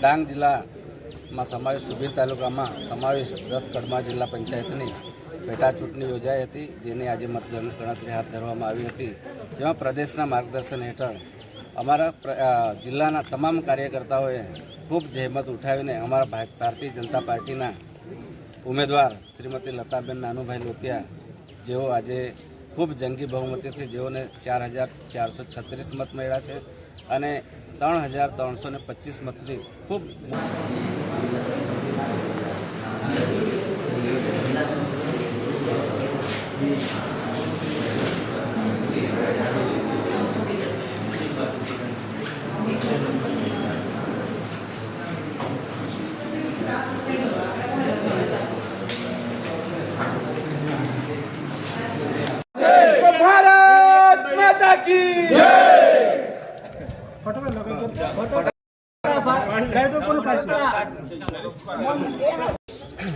ડાંગ જિલ્લામાં સમાવેશ સુબીર તાલુકામાં સમાવેશ દસ કડમા જિલ્લા પંચાયતની પેટા ચૂંટણી યોજાઈ હતી, જેની આજે મતદાન ગણતરી હાથ ધરવામાં આવી હતી. જેમાં પ્રદેશના માર્ગદર્શન હેઠળ અમારા જિલ્લાના તમામ કાર્યકર્તાઓએ ખૂબ જહેમત ઉઠાવીને અમારા ભારતીય જનતા પાર્ટીના ઉમેદવાર શ્રીમતી લતાબેન નાનુભાઈ લોતિયા જેઓ આજે ખૂબ જંગી બહુમતીથી જેઓને ચાર હજાર ચારસો છત્રીસ મત મળ્યા છે અને ત્રણ હજાર ત્રણસો ને પચીસ મતથી ખૂબ Thank you.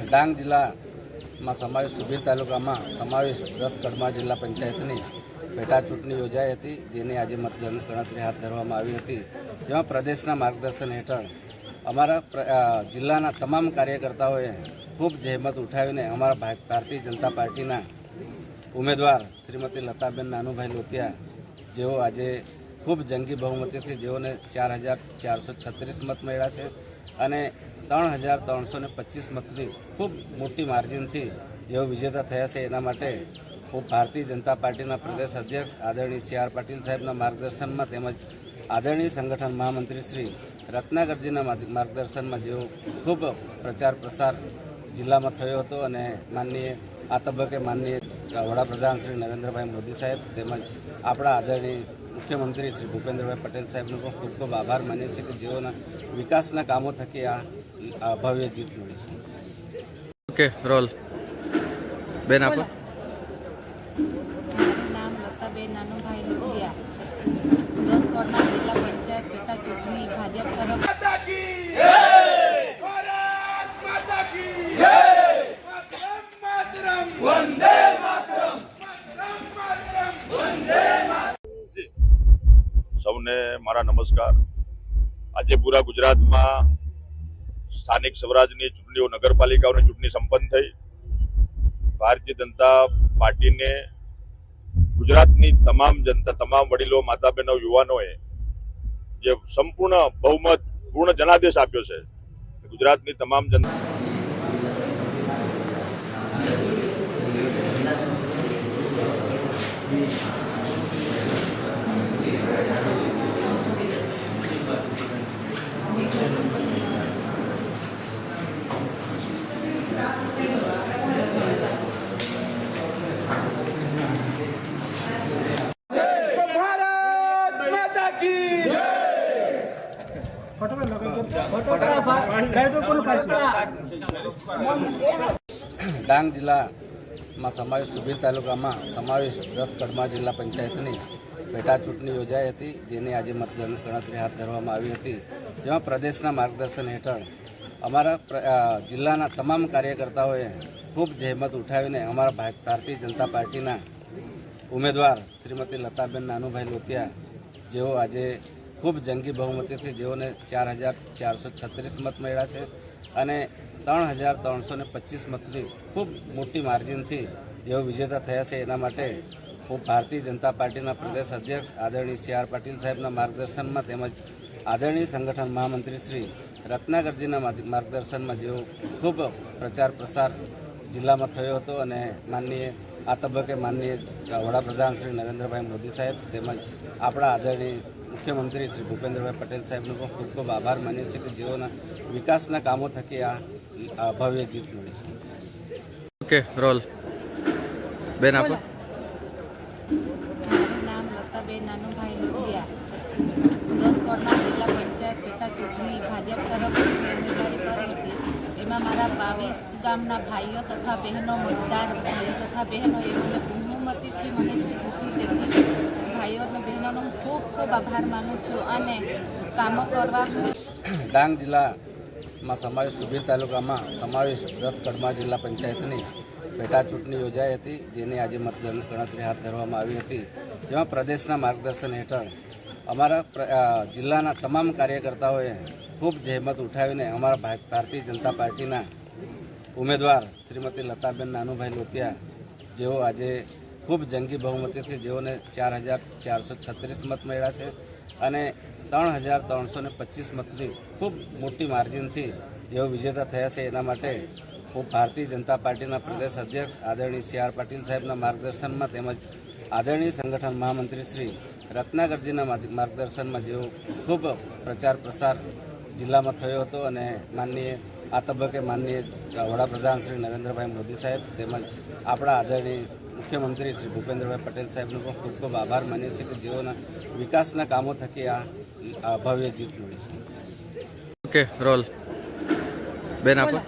ડાંગ જિલ્લામાં સમાવેશ સુબીર તાલુકામાં સમાવેશ દસ કડમા જિલ્લા પંચાયતની પેટા ચૂંટણી યોજાઈ હતી, જેની આજે મતદાન ગણતરી હાથ ધરવામાં આવી હતી. જેમાં પ્રદેશના માર્ગદર્શન હેઠળ અમારા જિલ્લાના તમામ કાર્યકર્તાઓએ ખૂબ જહેમત ઉઠાવીને અમારા ભારતીય જનતા પાર્ટીના ઉમેદવાર શ્રીમતી લતાબેન નાનુભાઈ લોતિયા જેઓ આજે ખૂબ જંગી બહુમતીથી જેઓને ચાર હજાર ચારસો છત્રીસ મત મળ્યા છે અને ત્રણ હજાર ત્રણસો ને પચીસ મતની ખૂબ મોટી માર્જિનથી જેઓ વિજેતા થયા છે, એના માટે હું ભારતીય જનતા પાર્ટીના પ્રદેશ અધ્યક્ષ આદરણીય સી આર પાટીલ સાહેબના માર્ગદર્શનમાં તેમજ આદરણીય સંગઠન મહામંત્રી શ્રી રત્નાકરજીના માર્ગદર્શનમાં જેઓ ખૂબ પ્રચાર પ્રસાર જિલ્લામાં થયો હતો અને માનનીય, આ તબક્કે માનનીય વડાપ્રધાન શ્રી નરેન્દ્રભાઈ મોદી સાહેબ તેમજ આપણા આદરણીય મુખ્યમંત્રી શ્રી ભૂપેન્દ્રભાઈ પટેલ સાહેબનો પણ ખૂબ ખૂબ આભાર માનીએ છીએ કે જેઓના વિકાસના કામો થકી આ આ ભવ્ય જીત મળી છે. Okay roll. બેન આપો. મારું નામ લતાબેન નાનુભાઈ લોધિયા. દસ કરોડના જિલ્લા પંચાયત પેટા ચૂંટણી ભાજપ તરફ સૌને મારા નમસ્કાર. આજે પૂરા ગુજરાતમાં સ્થાનિક સ્વરાજની ચૂંટણીઓ, નગરપાલિકાઓની ચૂંટણી સંપન્ન થઈ. ભારતીય જનતા પાર્ટીને ગુજરાતની તમામ જનતા, તમામ વડીલો માતા બહેનો યુવાનોએ જે સંપૂર્ણ બહુમત, પૂર્ણ જનાદેશ આપ્યો છે ગુજરાતની તમામ જનતા ડાંગ જિલ્લામાં સમાવેશ સુબીર તાલુકામાં સમાવેશ દસ કડમા જિલ્લા પંચાયતની પેટા ચૂંટણી યોજાઈ હતી, જેની આજે મતદાન ગણતરી હાથ ધરવામાં આવી હતી. જેમાં પ્રદેશના માર્ગદર્શન હેઠળ અમારા જિલ્લાના તમામ કાર્યકર્તાઓએ ખૂબ જહેમત ઉઠાવીને અમારા ભારતીય જનતા પાર્ટીના ઉમેદવાર શ્રીમતી લતાબેન નાનુભાઈ લોતિયા જેઓ આજે ખૂબ જંગી બહુમતીથી જેઓને ચાર હજાર ચારસો છત્રીસ મત મળ્યા છે અને ત્રણ હજાર ત્રણસો ને પચીસ મતથી ખૂબ મોટી માર્જિનથી જેઓ વિજેતા થયા છે એના માટે હું ભારતીય જનતા પાર્ટીના પ્રદેશ અધ્યક્ષ આદરણીય સી આર પાટીલ સાહેબના માર્ગદર્શનમાં તેમજ આદરણીય સંગઠન મહામંત્રી શ્રી રત્નાગરજીના માર્ગદર્શનમાં જેઓ ખૂબ પ્રચાર પ્રસાર જિલ્લામાં થયો હતો અને માનનીય, આ તબક્કે માનનીય વડાપ્રધાન શ્રી નરેન્દ્રભાઈ મોદી સાહેબ તેમજ આપણા આદરણીય મુખ્યમંત્રી શ્રી ભૂપેન્દ્રભાઈ પટેલ સાહેબનો પણ ખૂબ ખૂબ આભાર માનીએ છીએ કે જેઓના વિકાસના કામો થકી આ આ ભવ્ય જીત મળી છે. Okay roll. બેન આપો. મારું નામ લતાબેન નાનુભાઈ લોધિયા દસ કરોડના જિલ્લા પંચાયત પેટા ચૂંટણી ભાજપ તરફ ઉમેદવારી કરી હતી. એમાં મારા બાવીસ ગામના ભાઈઓ તથા બહેનો મતદાર ભાઈઓ તથા બહેનો એ મને બહુમતીથી મને ચૂંટી તેથી ભાઈઓ અને બહેનોનો હું ખૂબ ખૂબ આભાર માનું છું અને કામો કરવા ડાંગ જિલ્લામાં સમાવેશ સુબીર તાલુકામાં સમાવેશ દસ કડમા જિલ્લા પંચાયતની પેટા ચૂંટણી યોજાઈ હતી, જેની આજે મતદાન ગણતરી હાથ ધરવામાં આવી હતી. જેમાં પ્રદેશના માર્ગદર્શન હેઠળ અમારા જિલ્લાના તમામ કાર્યકર્તાઓએ ખૂબ જહેમત ઉઠાવીને અમારા ભારતીય જનતા પાર્ટીના ઉમેદવાર શ્રીમતી લતાબેન નાનુભાઈ લોતિયા જેઓ આજે ખૂબ જંગી બહુમતીથી જેઓને ચાર હજાર ચારસો છત્રીસ મત મળ્યા છે અને ત્રણ હજાર ત્રણસો ને પચીસ મતની ખૂબ મોટી માર્જિનથી જેઓ વિજેતા થયા છે એના માટે હું ભારતીય જનતા પાર્ટીના પ્રદેશ અધ્યક્ષ આદરણીય સી આર પાટીલ સાહેબના માર્ગદર્શનમાં તેમજ આદરણીય સંગઠન મહામંત્રી શ્રી રત્નાકરજીના માર્ગદર્શનમાં જેઓ ખૂબ પ્રચાર પ્રસાર જિલ્લામાં થયો હતો અને માનનીય, આ તબક્કે માનનીય વડાપ્રધાન શ્રી નરેન્દ્રભાઈ મોદી સાહેબ તેમજ આપણા આદરણીય મુખ્યમંત્રી શ્રી ભૂપેન્દ્રભાઈ પટેલ સાહેબનો પણ ખૂબ ખૂબ આભાર માનીએ છીએ કે જેઓના વિકાસના કામો થકી આ ભવ્ય જીત મળી છે. Okay roll. બેન આપો.